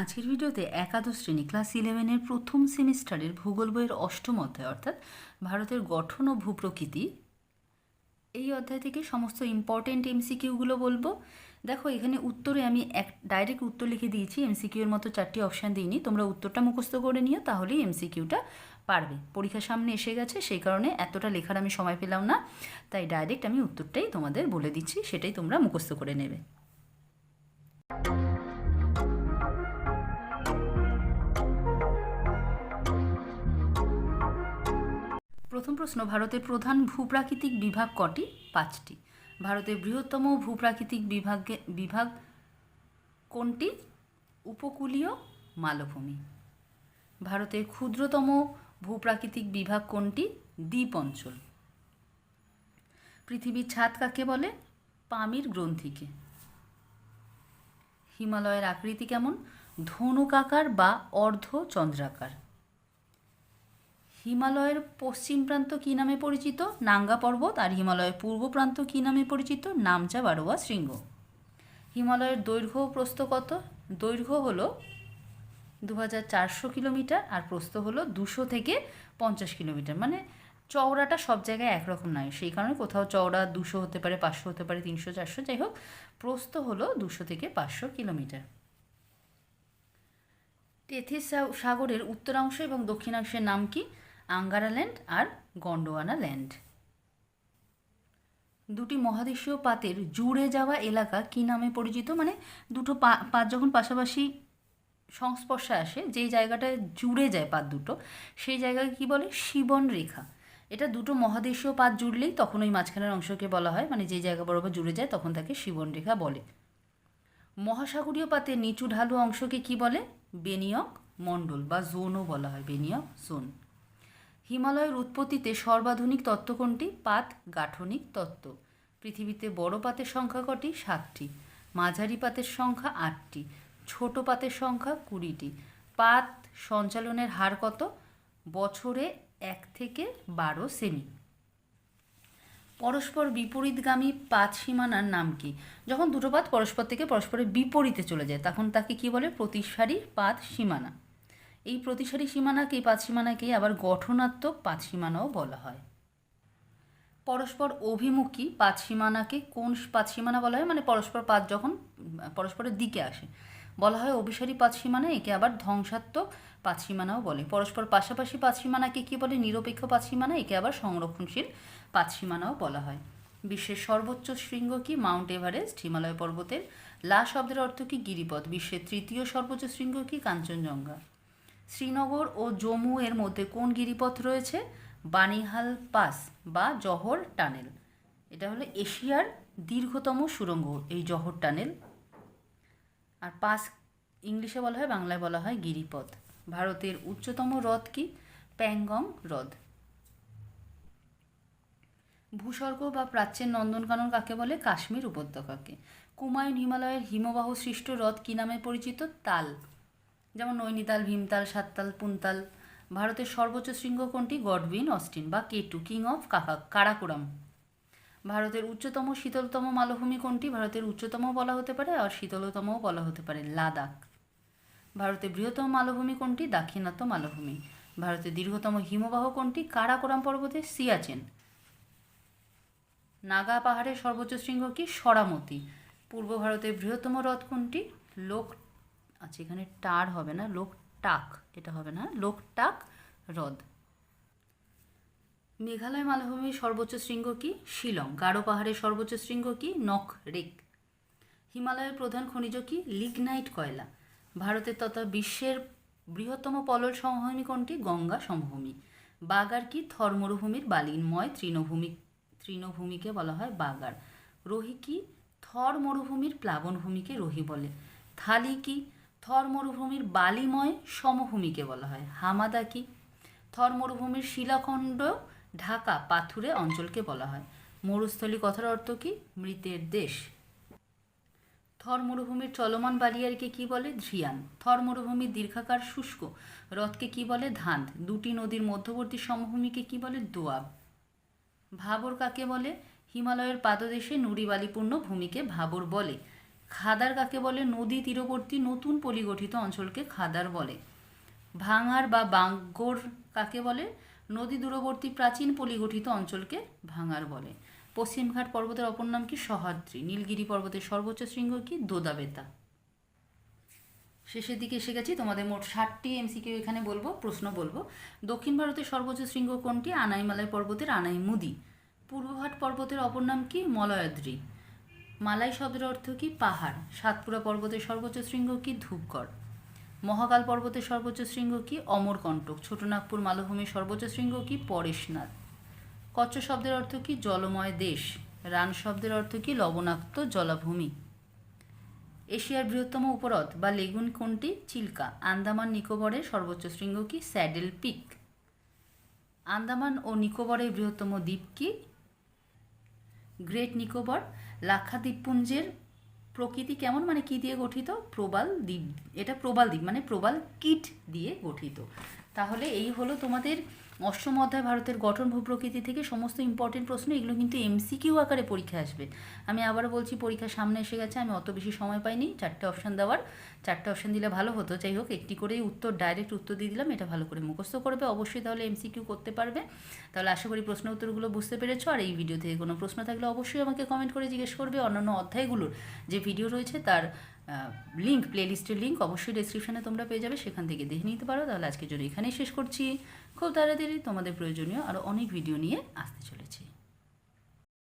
আজকের ভিডিওতে একাদশ শ্রেণি ক্লাস ইলেভেনের প্রথম সেমিস্টারের ভূগোল বইয়ের অষ্টম অধ্যায়, অর্থাৎ ভারতের গঠন ও ভূপ্রকৃতি, এই অধ্যায় থেকে সমস্ত ইম্পর্টেন্ট এমসিকিউগুলো বলব। দেখো, এখানে উত্তরে আমি এক ডাইরেক্ট উত্তর লিখে দিয়েছি এমসিকিউর মতো চারটি অপশান দিইনি, তোমরা উত্তরটা মুখস্থ করে নিও, তাহলেই এমসিকিউটা পারবে। পরীক্ষার সামনে এসে গেছে, সেই কারণে এতটা লেখার আমি সময় পেলাম না, তাই ডাইরেক্ট আমি উত্তরটাই তোমাদের বলে দিচ্ছি, সেটাই তোমরা মুখস্থ করে নেবে। প্রথম প্রশ্ন, ভারতের প্রধান ভূপ্রাকৃতিক বিভাগ কটি? পাঁচটি। ভারতের বৃহত্তম ভূপ্রাকৃতিক বিভাগে, বিভাগ কোনটি? উপকূলীয় মালভূমি। ভারতের ক্ষুদ্রতম ভূপ্রাকৃতিক বিভাগ কোনটি? দ্বীপ অঞ্চল। পৃথিবীর ছাদ কাকে বলে? পামির গ্রন্থিকে। হিমালয়ের আকৃতি কেমন? ধনুকাকার বা অর্ধ চন্দ্রাকার হিমালয়ের পশ্চিম প্রান্ত কী নামে পরিচিত? নাঙ্গা পর্বত আর হিমালয়ের পূর্ব প্রান্ত কী নামে পরিচিত? নামচা বারোয়া শৃঙ্গ। হিমালয়ের দৈর্ঘ্য প্রস্থ কত? দৈর্ঘ্য হলো দু কিলোমিটার আর প্রস্থ হলো দুশো থেকে পঞ্চাশ কিলোমিটার। মানে চওড়াটা সব জায়গায় একরকম নয়। সেই কারণে কোথাও চওড়া দুশো হতে পারে, পাঁচশো হতে পারে, তিনশো, চারশো, যাই হোক, প্রস্থ হলো দুশো থেকে পাঁচশো কিলোমিটার। টেথিস সা- সাগরের উত্তরাংশ এবং দক্ষিণাংশের নাম কি? আঙ্গারা ল্যান্ড আর গন্ডোয়ানা ল্যান্ড দুটি মহাদেশীয় পাতের জুড়ে যাওয়া এলাকা কি নামে পরিচিত? মানে দুটো পাত যখন পাশাপাশি সংস্পর্শে আসে, যেই জায়গাটায় জুড়ে যায় পাত দুটো, সেই জায়গাকে কি বলে? শিবন রেখা। এটা দুটো মহাদেশীয় পাত জুড়লেই তখন ওই মাঝখানের অংশকে বলা হয় মানে যে জায়গা বরাবর জুড়ে যায় তখন তাকে শিবন রেখা বলে। মহাসাগরীয় পাতের নিচু ঢালু অংশকে কি বলে? বেনিয়ক মণ্ডল বা জোনও বলা হয়, বেনিয়ক জোন। হিমালয়ের উৎপত্তিতে সর্বাধুনিক তত্ত্ব কোনটি? পাত, গাঠনিক তত্ত্ব। পৃথিবীতে বড় পাতের সংখ্যা কটি? সাতটি। মাঝারি পাতের সংখ্যা আটটি। ছোট পাতের সংখ্যা কুড়িটি। পাত সঞ্চালনের হার কত? বছরে এক থেকে বারো সেমি। পরস্পর বিপরীতগামী পাত সীমানার নাম কি? যখন দুটো পাত পরস্পর থেকে পরস্পরের বিপরীতে চলে যায়, তখন তাকে কি বলে? প্রতিসারী পাত সীমানা। এই প্রতিসারী সীমানাকে পাত সীমানাকে আবার গঠনাত্মক পাত সীমানাও বলা হয়। পরস্পর অভিমুখী পাত সীমানাকে কোন পাত সীমানা বলা হয়? মানে পরস্পর পাত যখন, পরস্পরের দিকে আসে। বলা হয় অভিসারী পাত সীমানা, একে আবার ধ্বংসাত্মক পাত সীমানাও বলে। পরস্পর পাশাপাশি পাত সীমানাকে কী বলে? নিরপেক্ষ পাত সীমানা, একে আবার সংরক্ষণশীল পাত সীমানাও বলা হয়। বিশ্বের সর্বোচ্চ শৃঙ্গ কি? মাউন্ট এভারেস্ট, হিমালয় পর্বতের লা শব্দের অর্থ কি? গিরিপথ। বিশ্বের তৃতীয় সর্বোচ্চ শৃঙ্গ কি? কাঞ্চনজঙ্ঘা। শ্রীনগর ও জম্মু এর মধ্যে কোন গিরিপথ রয়েছে? বানিহাল পাস বা জহর টানেল। এটা হলো এশিয়ার দীর্ঘতম সুড়ঙ্গ এই জহর টানেল। আর পাস ইংলিশে বলা হয়, বাংলায় বলা হয় গিরিপথ। ভারতের উচ্চতম হ্রদ কি? প্যাংগং হ্রদ। ভূস্বর্গ বা প্রাচ্যের নন্দনকানন কাকে বলে? কাশ্মীর উপত্যকাকে। কুমায়ুন হিমালয়ের হিমবাহ সৃষ্ট হ্রদ কী নামে পরিচিত? তাল। যেমন নৈনিতাল, ভীমতাল, সাততাল, পুনতাল। ভারতের সর্বোচ্চ শৃঙ্গ কোনটি? গডউইন, অস্টিন বা কেটু কিং অফ কাকা কারাকোরাম। ভারতের উচ্চতম, শীতলতম মালভূমি কোনটি? ভারতের উচ্চতম বলা হতে পারে আর শীতলতমও বলা হতে পারে লাদাখ। ভারতের বৃহত্তম মালভূমি কোনটি? দাক্ষিণাত্য মালভূমি। ভারতের দীর্ঘতম হিমবাহ কোনটি? কারাকোরাম পর্বতের সিয়াচেন। নাগা পাহাড়ের সর্বোচ্চ শৃঙ্গ কি? সরামতি। পূর্ব ভারতের বৃহত্তম হ্রদ কোনটি? লোক আচ্ছা এখানে টার হবে না লোকটাক এটা হবে না লোকটাক হ্রদ। মেঘালয় মালভূমির সর্বোচ্চ শৃঙ্গ কি? শিলং। গাঢ় পাহাড়ের সর্বোচ্চ শৃঙ্গ কি? নখ রেক হিমালয়ের প্রধান খনিজ কি? লিগনাইট কয়লা। ভারতের তথা বিশ্বের বৃহত্তম পলল সমভূমি কোনটি? গঙ্গা সমভূমি। বাগার কি? থর মরুভূমির বালিনময় তৃণভূমি, তৃণভূমিকে বলা হয় বাগার। রোহি কি? থর মরুভূমির প্লাবনভূমিকে রোহি বলে। থালি কি? থর মরুভূমির বালিময় সমভূমিকে বলা হয়। হামাদা কি? থর মরুভূমির শিলাখণ্ড ঢাকা পাথুরে অঞ্চলকে বলা হয়। মরুস্থলী কথার অর্থ কি? মৃতের দেশ। থর মরুভূমির চলমান বালিয়ারকে কি বলে? ধ্রিয়ান। থর মরুভূমির দীর্ঘাকার শুষ্ক। হ্রদকে কি বলে? ধান দুটি নদীর মধ্যবর্তী সমভূমিকে কি বলে? দোয়াব। ভাবর কাকে বলে? হিমালয়ের পাদদেশে নুড়িবালিপূর্ণ ভূমিকে ভাবর বলে। খাদার কাকে বলে? নদী তীরবর্তী নতুন পলিগঠিত অঞ্চলকে খাদার বলে। ভাঙার বা বাঙ্গর কাকে বলে? নদী দূরবর্তী প্রাচীন পলিগঠিত অঞ্চলকে ভাঙার বলে। পশ্চিমঘাট পর্বতের অপর নাম কি? সহাদ্রি। নীলগিরি পর্বতের সর্বোচ্চ শৃঙ্গ কি? দোদাবেতা। শেষের দিকে এসে গেছি। তোমাদের মোট ষাটটি এমসিকিউ এখানে বলব, প্রশ্ন বলব। দক্ষিণ ভারতের সর্বোচ্চ শৃঙ্গ কোনটি? আনাইমালাই পর্বতের আনাইমুদি। পূর্বঘাট পর্বতের অপর নাম কি? মলয়াদ্রি। মালাই শব্দের অর্থ কি? পাহাড়। সাতপুরা পর্বতের সর্বোচ্চ শৃঙ্গ কি? ধূপগড়। মহাকাল পর্বতের সর্বোচ্চ শৃঙ্গ কি? অমরকণ্টক। ছোটনাগপুর মালভূমির সর্বোচ্চ শৃঙ্গ কি? পরেশনাথ। কচ্ছ শব্দের অর্থ কি? জলময় দেশ। রান শব্দের অর্থ কি? লবণাক্ত জলাভূমি। এশিয়ার বৃহত্তম উপহ্রদ বা লেগুন কোনটি? চিল্কা। আন্দামান নিকোবরের সর্বোচ্চ শৃঙ্গ কি? Saddle peak. আন্দামান ও নিকোবরের বৃহত্তম দ্বীপ কি? গ্রেট নিকোবর। লাক্ষা দ্বীপপুঞ্জের প্রকৃতি কেমন? মানে কি দিয়ে গঠিত? প্রবাল দ্বীপ। এটা প্রবাল দ্বীপ মানে প্রবাল কিট দিয়ে গঠিত। তাহলে এই হলো তোমাদের অষ্টম অধ্যায় ভারতের গঠন ভূপ্রকৃতি থেকে সমস্ত ইম্পর্টেন্ট প্রশ্ন, এগুলো কিন্তু এমসিকিউ আকারে পরীক্ষা আসবে। আমি আবার বলছি পরীক্ষার সামনে এসে গেছে, আমি অত বেশি সময় পাইনি, চারটে অপশান দেওয়ার। চারটে অপশান দিলে ভালো হতো, যাই হোক, একটি করেই উত্তর ডাইরেক্ট উত্তর দিয়ে দিলাম, এটা ভালো করে মুখস্থ করবে, অবশ্যই তাহলে এমসিকিউ করতে পারবে। তাহলে আশা করি প্রশ্ন উত্তরগুলো বুঝতে পেরেছ, আর এই ভিডিও থেকে কোনো প্রশ্ন থাকলে অবশ্যই আমাকে কমেন্ট করে জিজ্ঞেস করবে। অন্যান্য অধ্যায়গুলোর যে ভিডিও রয়েছে, তার লিঙ্ক প্লেলিস্টের লিঙ্ক অবশ্যই ডেসক্রিপশনে তোমরা পেয়ে যাবে, সেখান থেকে দেখে নিতে পারো। তাহলে আজকের জন্য এখানেই শেষ করছি। খুব তাড়াতাড়ি তোমাদের প্রয়োজনীয় আরও অনেক ভিডিও নিয়ে আসতে চলেছি।